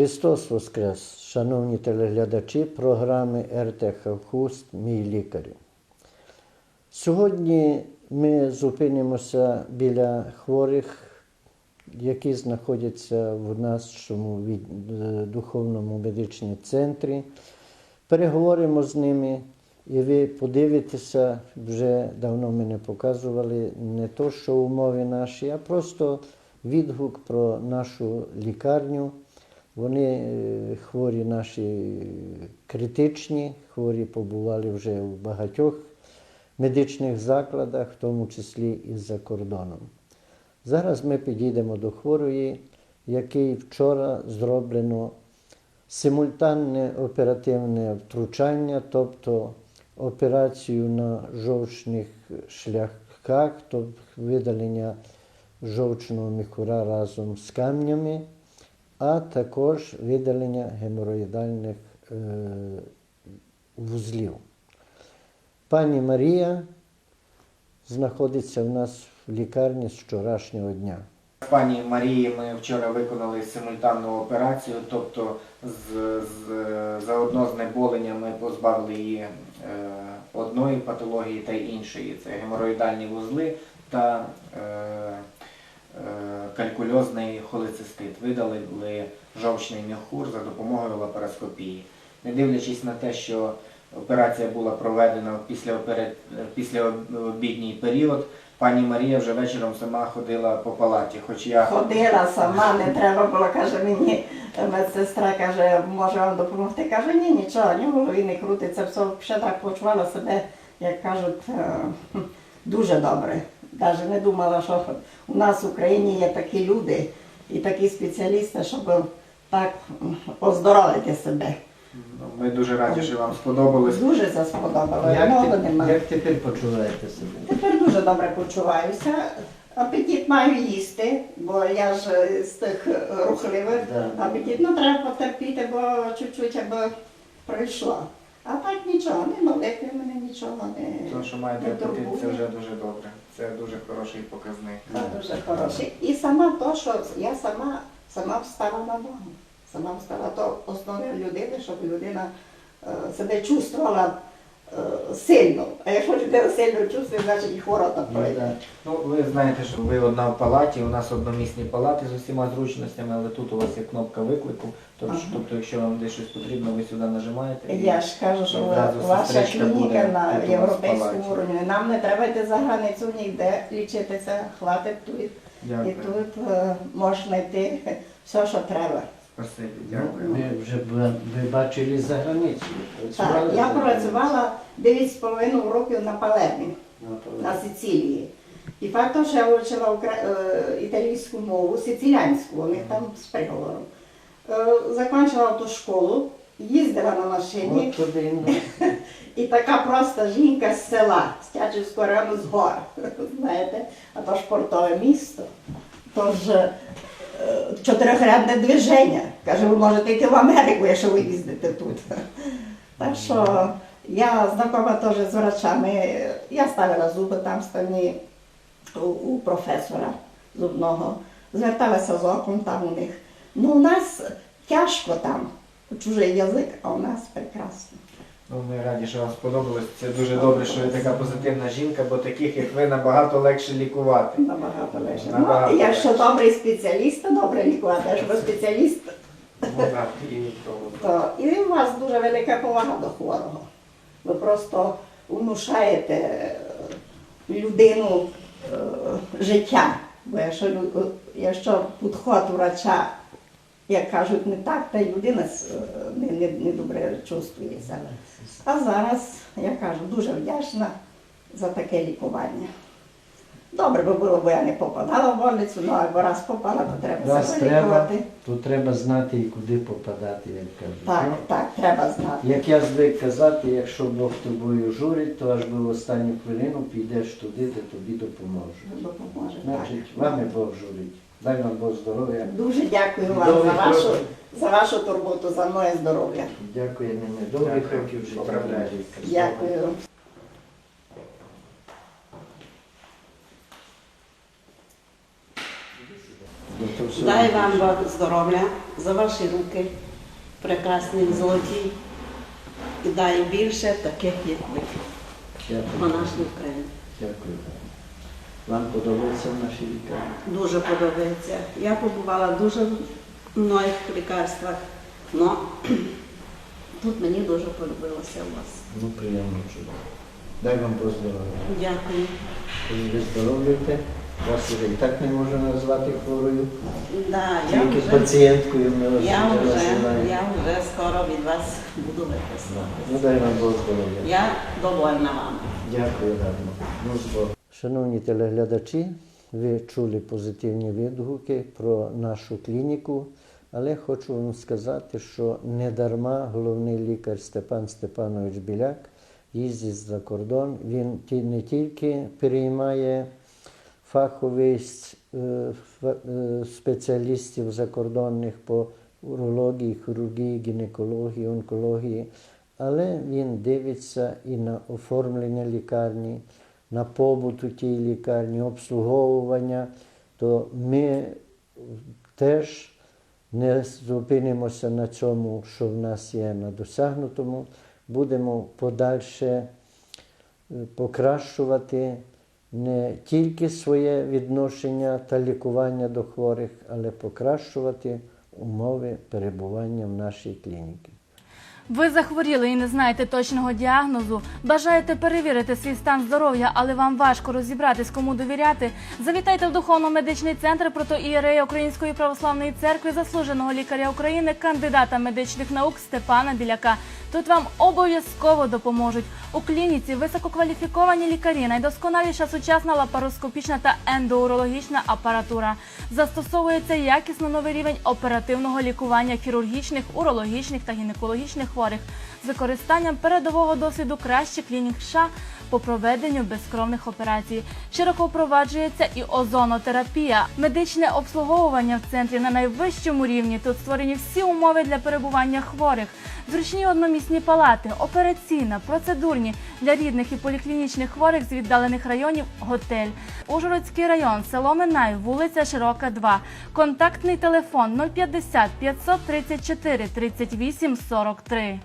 Христос Воскрес, шановні телеглядачі програми РТХ Хуст Мій лікарю. Сьогодні ми зупинимося біля хворих, які знаходяться в нашому е, духовному медичному центрі. Переговоримо з ними, і ви подивитеся, вже давно ми не показували не то, що умови наші, а просто відгук про нашу лікарню. Вони е, хворі наші критичні, хворі побували вже в багатьох медичних закладах, в тому числі і за кордоном. Зараз ми підійдемо до хворої, який вчора зроблено симультанне оперативне втручання, тобто операцію на жовчних шляхах, тобто видалення жовчного міхура разом з камнями, а також видалення геморроїдальних е, вузлів. Пані Марія знаходиться в нас в лікарні з вчорашнього дня. Пані Марії ми вчора виконали симультанну операцію, тобто з, з, заодно з знеболенням ми позбавили її е, одної патології та іншої. Це геморроїдальні вузли та е, калькульозний холецистит. Видалили жовчний міхур за допомогою лапароскопії. Не дивлячись на те, що операція була проведена після, опера- після обідній період, пані Марія вже вечором сама ходила по палаті. Хоч я Ходила сама, не треба було, каже мені, медсестра каже, може вам допомогти. Каже, ні, нічого, ні голові не крутиться, все ще так почувала себе, як кажуть, е, дуже добре. Навіть не думала, що у нас в Україні є такі люди і такі спеціалісти, щоб так оздоровити себе. Ну, Ми дуже раді, що вам сподобалось. Дуже засподобало, мову нема. як тепер почуваєте себе? Тепер дуже добре почуваюся. Апетит маю їсти, бо я ж е, з тих е, рухливих. Да. Апетит ну, треба потерпіти, бо чуть-чуть аби пройшло. А так нічого, не молитви мене нічого не, то, що маєте не апетит, це вже дуже добре. Це дуже хороший показник. Це дуже хороше. І сама то, що я сама, сама встала на ногу. Сама встала, то основне в людини, щоб людина е, себе чувствувала е, сильно. А якщо людина сильно чувствує, значить і хвороба Ну, пройде. Ну, ви знаєте, що ви одна в палаті, у нас одномісні палати з усіма зручностями, але тут у вас є кнопка виклику. Тобто, Ага. тобто якщо вам десь щось потрібно, ви сюди нажимаєте. і- Я ж кажу, що Одразу ваша сестричка клініка буде на тут у вас в європейському палаті. рівні. Нам не треба йти за границю ніде лічитися, хватить тут. І Дякую. тут е, можна знайти все, що треба. Спасибі, Ну, дякую. ви вже б- ви бачили за границю. ви Так, я за працювала 9,5 років на Палермі, На Палермо. на Сицилії. І фактом, що я вивчила укра- е, італійську мову, сицилянську, у них там з приговором. Е, Закінчила автошколу, їздила на машині. От туди, ну. І така проста жінка з села, з Тячівського району з гор, знаєте, а то ж портове місто. Тож е, чотирьохрядне движення. Каже, ви можете йти в Америку, якщо ви їздите тут. Так що я знакома теж з врачами. Я ставила зуби там ставні у, у професора зубного. Зверталася з оком там у них. Ну, у нас тяжко там, чужий язик, а у нас прекрасно. Ну, ми раді, що вам сподобалось. Це дуже добре, що ви така позитивна жінка, бо таких, як ви, набагато легше лікувати. Набагато легше. Набагато Ну, якщо легше. добрий спеціаліст, то добре лікувати. А Якщо спеціаліст, Ну, так, і то- то і у вас дуже велика повага до хворого. Ви просто внушаєте е, людину е, життя. Бо якщо, лю- якщо підход врача, як кажуть, не так, та й людина е, не, не, не добре чувствується. А зараз, я кажу, дуже вдячна за таке лікування. Добре би було, бо я не попадала в больницю, ну або раз попала, то треба Раз себе треба, лікувати. то треба знати і куди попадати, як кажуть. Так, Ну, так, треба знати. Як я звик казати, якщо Бог тобою журить, то аж би в останню хвилину підеш туди, де тобі допоможе. Допоможе. Значить, вам і Бог журить. Дай вам Бог здоров'я. Дуже дякую вам за вашу, років. за вашу турботу, за моє здоров'я. Дякую, мене. Добрих років життя. Дякую. Ну, Дай вам Бог здоров'я за ваші руки, прекрасні, золоті. І дай більше таких, як ви, Дякую. на нашій Україні. Дякую. Вам подобається в нашій лікарні? Дуже подобається. Я побувала дуже в многих лікарствах, але тут мені дуже полюбилося у вас. Ну, приємно чудово. Дай вам Бог здоров'я. Дякую. Ви виздоровлюєте. Вас вже і так не можу назвати хворою. Да, я, Тільки вже, пацієнткою ми вас я, вже, я вже скоро від вас буду виписувати. Ну, дай вам Бог здоров'я. Я довольна вами. Дякую гарно. Ну, з Богом. Шановні телеглядачі, ви чули позитивні відгуки про нашу клініку, але хочу вам сказати, що недарма головний лікар Степан Степанович Біляк їздить за кордон. Він не тільки переймає фаховість е, е, спеціалістів закордонних по урології, хірургії, гінекології, онкології, але він дивиться і на оформлення лікарні, на побут у тій лікарні, обслуговування, то ми теж не зупинимося на цьому, що в нас є на досягнутому, будемо подальше е, покращувати не тільки своє відношення та лікування до хворих, але покращувати умови перебування в нашій клініці. Ви захворіли і не знаєте точного діагнозу, бажаєте перевірити свій стан здоров'я, але вам важко розібратись, кому довіряти. Завітайте в духовно-медичний центр протоієрея Української православної церкви, заслуженого лікаря України, кандидата медичних наук Степана Біляка. Тут вам обов'язково допоможуть. У клініці висококваліфіковані лікарі, найдосконаліша сучасна лапароскопічна та ендоурологічна апаратура. Застосовується якісно новий рівень оперативного лікування хірургічних, урологічних та гінекологічних хворих з використанням передового досвіду кращих клінік США по проведенню безкровних операцій. Широко впроваджується і озонотерапія. Медичне обслуговування в центрі на найвищому рівні. Тут створені всі умови для перебування хворих. Зручні одномісні палати, операційна, процедурні для рідних і поліклінічних хворих з віддалених районів готель. Ужгородський район, село Минай, вулиця Широка, 2. Контактний телефон 050 534 38 43.